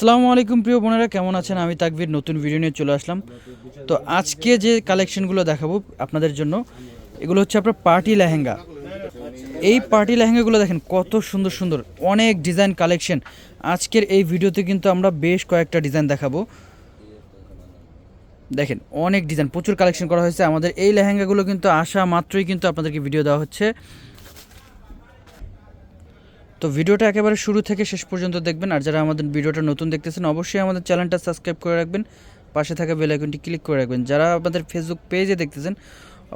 আসসালামু আলাইকুম প্রিয় বোনেরা, কেমন আছেন? আমি তাকবির, নতুন ভিডিও নিয়ে চলে আসলাম। তো আজকে যে কালেকশনগুলো দেখাবো আপনাদের জন্য, এগুলো হচ্ছে আপনার পার্টি লেহেঙ্গা। এই পার্টি লেহেঙ্গাগুলো দেখেন, কত সুন্দর সুন্দর, অনেক ডিজাইন কালেকশন আজকের এই ভিডিওতে কিন্তু আমরা বেশ কয়েকটা ডিজাইন দেখাবো। দেখেন, অনেক ডিজাইন প্রচুর কালেকশন করা হয়েছে। আমাদের এই লেহেঙ্গাগুলো কিন্তু আসা মাত্রই কিন্তু আপনাদেরকে ভিডিও দেওয়া হচ্ছে। তো ভিডিওটা একেবারে শুরু থেকে শেষ পর্যন্ত দেখবেন, আর যারা আমাদের ভিডিওটা নতুন দেখতেছেন, অবশ্যই আমাদের চ্যানেলটা সাবস্ক্রাইব করে রাখবেন, পাশে থাকা বেল আইকনটি ক্লিক করে রাখবেন। যারা আমাদের ফেসবুক পেজে দেখতেছেন,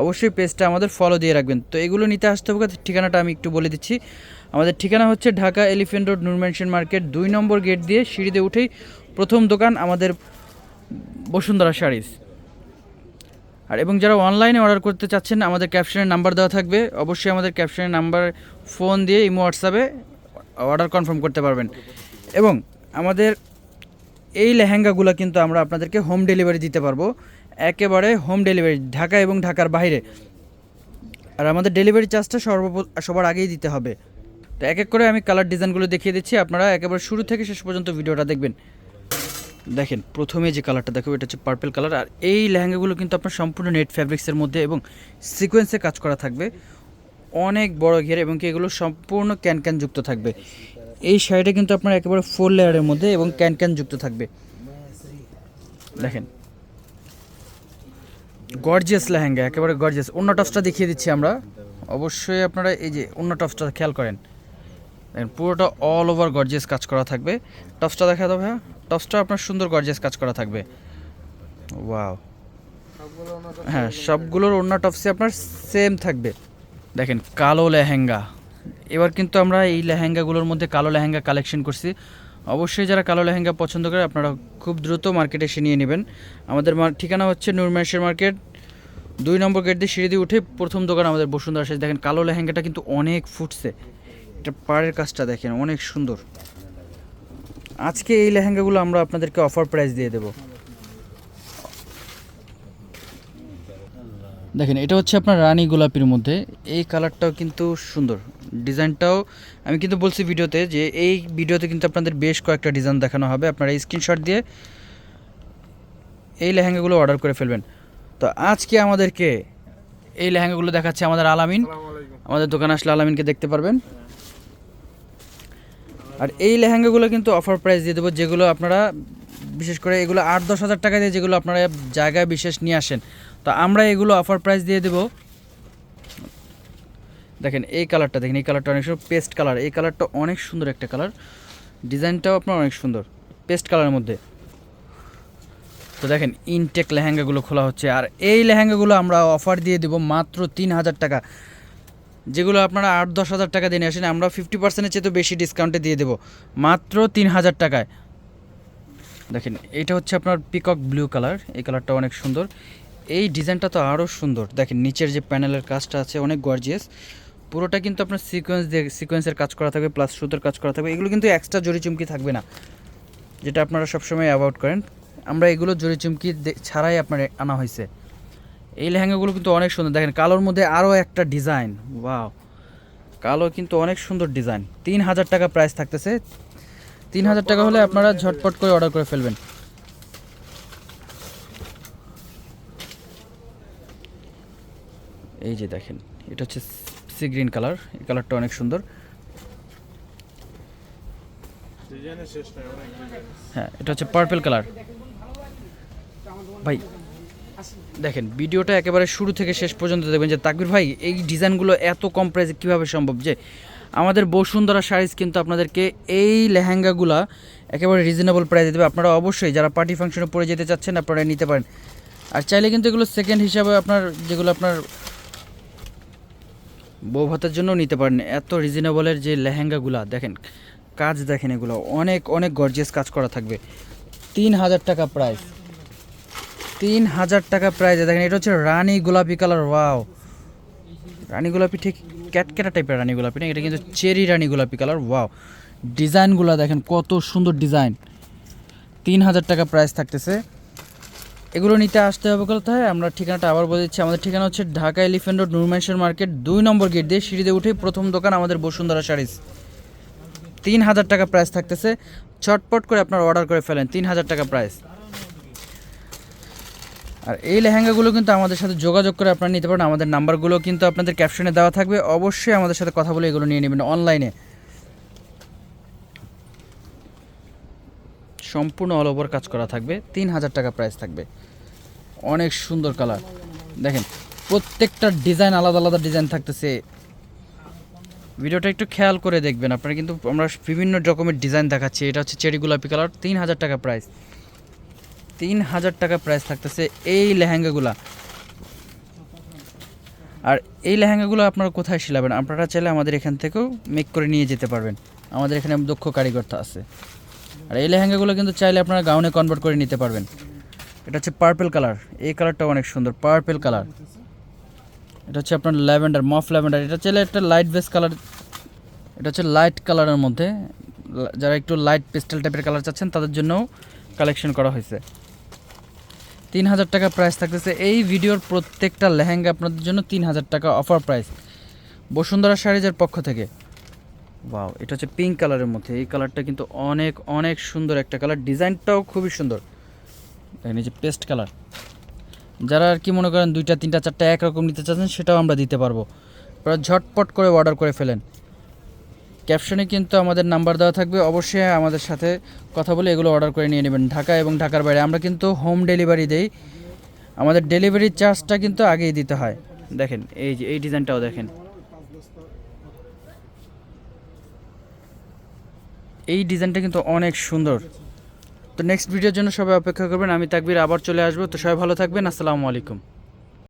অবশ্যই পেজটা আমাদের ফলো দিয়ে রাখবেন। তো এগুলো নিতে আসতে হবে ঠিকানাটা আমি একটু বলে দিচ্ছি। আমাদের ঠিকানা হচ্ছে Dhaka elephant road Noor Mansion market, দুই নম্বর গেট দিয়ে সিঁড়িতে উঠেই প্রথম দোকান আমাদের বসুন্ধরা শাড়িজ আর এবং যারা অনলাইনে অর্ডার করতে চাচ্ছেন, আমাদের ক্যাপশনের নাম্বার দেওয়া থাকবে। অবশ্যই আমাদের ক্যাপশনের নাম্বার ফোন দিয়ে, ইমো হোয়াটসঅ্যাপে অর্ডার কনফার্ম করতে পারবেন। এবং আমাদের এই লেহেঙ্গাগুলো কিন্তু আমরা আপনাদেরকে হোম ডেলিভারি দিতে পারব। একেবারে হোম ডেলিভারি, ঢাকা এবং ঢাকার বাইরে। আর আমাদের ডেলিভারি চার্জটা সর্ব, সবার আগেই দিতে হবে। তো এক এক করে আমি কালার ডিজাইনগুলো দেখিয়ে দিচ্ছি, আপনারা একেবারে শুরু থেকে শেষ পর্যন্ত ভিডিওটা দেখবেন। দেখেন, প্রথমে যে কালারটা দেখো, এটা হচ্ছে পার্পেল কালার আর এই লেহেঙ্গাগুলো কিন্তু আপনার সম্পূর্ণ নেট ফ্যাব্রিক্সের মধ্যে এবং সিকোয়েন্সে কাজ করা থাকবে। অনেক বড় ঘের এবং কি এগুলো সম্পূর্ণ ক্যান ক্যান যুক্ত থাকবে। এই শাড়িটা কিন্তু আপনার একেবারে ফোর লেয়ারের মধ্যে এবং ক্যান ক্যান যুক্ত থাকবে। দেখেন। গর্জিয়াস লেহেঙ্গা, একেবারে গর্জিয়াস অন্য টপসটা দেখিয়ে দিচ্ছি আমরা। অবশ্যই আপনারা এই যে অন্য টপসটা খেয়াল করেন। দেখেন, পুরোটা অল ওভার গর্জিয়াস কাজ করা থাকবে। টপসটা দেখা দাও ভাইয়া। টপসটা আপনার সুন্দর গর্জিয়াস কাজ করা থাকবে। ওয়াও হ্যাঁ সবগুলোর অন্য টপসে আপনার সেম থাকবে। দেখেন, কালো লেহেঙ্গা। এবার কিন্তু আমরা এই লেহেঙ্গাগুলোর মধ্যে কালো লেহেঙ্গা কালেকশন করছি। অবশ্যই যারা কালো লেহেঙ্গা পছন্দ করে, আপনারা খুব দ্রুত মার্কেটে এসে নিয়ে নেবেন। আমাদের ঠিকানা হচ্ছে নুরমেশের মার্কেট দুই নম্বর গেট দিয়ে সিঁড়ি দিয়ে উঠে প্রথম দোকান আমাদের বসুন্ধরা শেষ দেখেন, কালো লেহেঙ্গাটা কিন্তু অনেক ফুটছে। এটা পাড়ের কাজটা দেখেন, অনেক সুন্দর। আজকে এই লেহেঙ্গাগুলো আমরা আপনাদেরকে অফার প্রাইস দিয়ে দেবো। দেখেন এটা হচ্ছে আপনার রানী গোলাপির মধ্যে। এই কালারটাও কিন্তু সুন্দর। ডিজাইনটাও আমি কিন্তু বলছি ভিডিওতে যে এই ভিডিওতে কিন্তু আপনাদের বেশ কয়েকটা ডিজাইন দেখানো হবে। আপনারা স্ক্রিনশট দিয়ে এই লেহেঙ্গাগুলো অর্ডার করে ফেলবেন। তো আজকে আমাদেরকে এই লেহেঙ্গাগুলো দেখাচ্ছে আমাদের আলামিন। আমাদের দোকানে আসলে আলামিনকে দেখতে পারবেন। আর এই লেহেঙ্গাগুলো কিন্তু অফার প্রাইস দিয়ে দেবো যেগুলো আপনারা বিশেষ করে এগুলো আট দশ হাজার টাকা দিয়ে যেগুলো আপনারা জায়গায় বিশেষ নিয়ে আসেন। তো আমরা এগুলো অফার প্রাইস দিয়ে দেবো। দেখেন এই কালারটা দেখেন এই কালারটা অনেক সুন্দর পেস্ট কালার এই কালারটা অনেক সুন্দর একটা কালার ডিজাইনটাও আপনার অনেক সুন্দর পেস্ট কালারের মধ্যে। তো দেখেন ইনটেক লেহেঙ্গাগুলো খোলা হচ্ছে, আর এই লেহেঙ্গাগুলো আমরা অফার দিয়ে দেবো মাত্র তিন হাজার টাকা। যেগুলো আপনারা আট দশ হাজার টাকা দিয়ে আসেন, আমরা ফিফটি পার্সেন্টের চেয়ে তো বেশি ডিসকাউন্টে দিয়ে দেবো। মাত্র তিন হাজার টাকায়। দেখেন, এটা হচ্ছে আপনার পিকক ব্লু কালার এই কালারটা অনেক সুন্দর। এই ডিজাইনটা তো আরও সুন্দর। দেখেন, নিচের যে প্যানেলের কাজটা আছে, অনেক গর্জিয়াস পুরোটা কিন্তু আপনার সিকোয়েন্স দিয়ে সিকোয়েন্সের কাজ করা থাকবে প্লাস সুতোর কাজ করা থাকবে। এগুলো কিন্তু এক্সট্রা জরি চুমকি থাকবে না, যেটা আপনারা সবসময় অ্যাভয়েড করেন। আমরা এগুলো জরি চুমকি ছাড়াই আপনার আনা হয়েছে। এই লেহেঙ্গাগুলো কিন্তু অনেক সুন্দর। দেখেন, কালোর মধ্যে আরও একটা ডিজাইন ওয়াও কালো কিন্তু অনেক সুন্দর ডিজাইন তিন হাজার টাকা প্রাইস থাকতেছে। তিন হাজার টাকা হলে আপনারা ঝটপট করে অর্ডার করে ফেলবেন। এই যে দেখেন এটা হচ্ছে সি গ্রিন কালার এই কালারটা অনেক সুন্দর। হ্যাঁ এটা হচ্ছে পার্পেল কালার ভাই দেখেন ভিডিওটা একেবারে শুরু থেকে শেষ পর্যন্ত দেখবেন যে তাকবির ভাই এই ডিজাইনগুলো এত কম প্রাইসে কীভাবে সম্ভব? যে আমাদের বসুন্ধরা শাড়িজ কিন্তু আপনাদেরকে এই লেহেঙ্গাগুলা একেবারে রিজনেবল প্রাইসে দেবে। আপনারা অবশ্যই যারা পার্টি ফাংশনে পরে যেতে চাচ্ছেন, আপনারা নিতে পারেন। আর চাইলে কিন্তু এগুলো সেকেন্ড হিসাবে আপনার যেগুলো আপনার বউ ভাতের জন্য নিতে পারেন। এত রিজনেবলের যে লেহেঙ্গাগুলা, দেখেন, কাজ দেখেন এগুলো। অনেক অনেক গর্জিয়াস কাজ করা থাকবে। তিন হাজার টাকা প্রাইস তিন হাজার টাকা প্রাইস দেখেন, এটা হচ্ছে রানী গোলাপি কালার ওয়াও রানী গোলাপি ঠিক ক্যাটক্যাটা টাইপের রানী গোলাপি না? এটা কিন্তু চেরি রানী গোলাপি কালার ওয়াও ডিজাইনগুলো দেখেন কত সুন্দর ডিজাইন তিন হাজার টাকা প্রাইস থাকতেছে। এগুলো নিতে আসতে হবে কোথায় আমরা ঠিকানাটা আবার বলে দিচ্ছি। আমাদের ঠিকানা হচ্ছে ঢাকা এলিফেন্ট রোড নুরমেশ্বর মার্কেট দুই নম্বর গেট দিয়ে সিঁড়িতে উঠে প্রথম দোকান আমাদের বসুন্ধরা শাড়িজ। তিন হাজার টাকা প্রাইস থাকতেছে। চটপট করে আপনার অর্ডার করে ফেলেন। তিন হাজার টাকা প্রাইস আর এই লেহেঙ্গাগুলো কিন্তু আমাদের সাথে যোগাযোগ করে আপনারা নিতে পারেন। আমাদের নাম্বারগুলো কিন্তু আপনাদের ক্যাপশনে দেওয়া থাকবে। অবশ্যই আমাদের সাথে কথা বলে এগুলো নিয়ে নেবেন অনলাইনে সম্পূর্ণ অল ওভার কাজ করা থাকবে। তিন হাজার টাকা প্রাইস থাকবে। অনেক সুন্দর কালার দেখেন, প্রত্যেকটা ডিজাইন আলাদা আলাদা ডিজাইন থাকতেছে। ভিডিওটা একটু খেয়াল করে দেখবেন। আপনারা কিন্তু আমরা বিভিন্ন রকমের ডিজাইন দেখাচ্ছি। এটা হচ্ছে চেরি গোলাপি কালার তিন হাজার টাকা প্রাইস তিন হাজার টাকা প্রাইস থাকতেছে এই লেহেঙ্গাগুলা। আর এই লেহেঙ্গাগুলো আপনারা কোথায় সিলাবেন আপনারা চাইলে আমাদের এখান থেকেও মেক করে নিয়ে যেতে পারবেন। আমাদের এখানে দক্ষ কারিগরটা আছে। আর এই লেহেঙ্গাগুলো কিন্তু চাইলে আপনারা গাউনে কনভার্ট করে নিতে পারবেন। এটা হচ্ছে পার্পেল কালার এই কালারটা অনেক সুন্দর পার্পেল কালার এটা হচ্ছে আপনার ল্যাভেন্ডার, মফ ল্যাভেন্ডার। এটা চাইলে একটা লাইট বেস কালার এটা হচ্ছে লাইট কালারের মধ্যে। যারা একটু লাইট পেস্টেল টাইপের কালার চাচ্ছেন, তাদের জন্যও কালেকশন করা হয়েছে। তিন হাজার টাকা প্রাইস থাকতেছে। এই ভিডিওর প্রত্যেকটা লেহেঙ্গা আপনাদের জন্য তিন হাজার টাকা অফার প্রাইস বসুন্ধরা শাড়িজের পক্ষ থেকে। ওয়াও এটা হচ্ছে পিঙ্ক কালারের মধ্যে। এই কালারটা কিন্তু অনেক অনেক সুন্দর একটা কালার ডিজাইনটাও খুবই সুন্দর। দেখেন এই যে পেস্ট কালার যারা আর কি মনে করেন দুইটা, তিনটা, চারটা একরকম নিতে চাচ্ছেন, সেটাও আমরা দিতে পারব। ঝটপট করে অর্ডার করে ফেলেন। ক্যাপশনে কিন্তু আমাদের নাম্বার দেওয়া থাকবে। অবশ্যই আমাদের সাথে কথা বলে এগুলো অর্ডার করে নিয়ে নেবেন। ঢাকা এবং ঢাকার বাইরে আমরা কিন্তু হোম ডেলিভারি দেই। আমাদের ডেলিভারি চার্জটা কিন্তু আগেই দিতে হয়। দেখেন, এই যে, এই ডিজাইনটাও দেখেন। এই ডিজাইনটা কিন্তু অনেক সুন্দর। তো নেক্সট ভিডিওর জন্য সবাই অপেক্ষা করবেন। আমি তাকবির আবার চলে আসব। তো সবাই ভালো থাকবেন। আসসালামু আলাইকুম।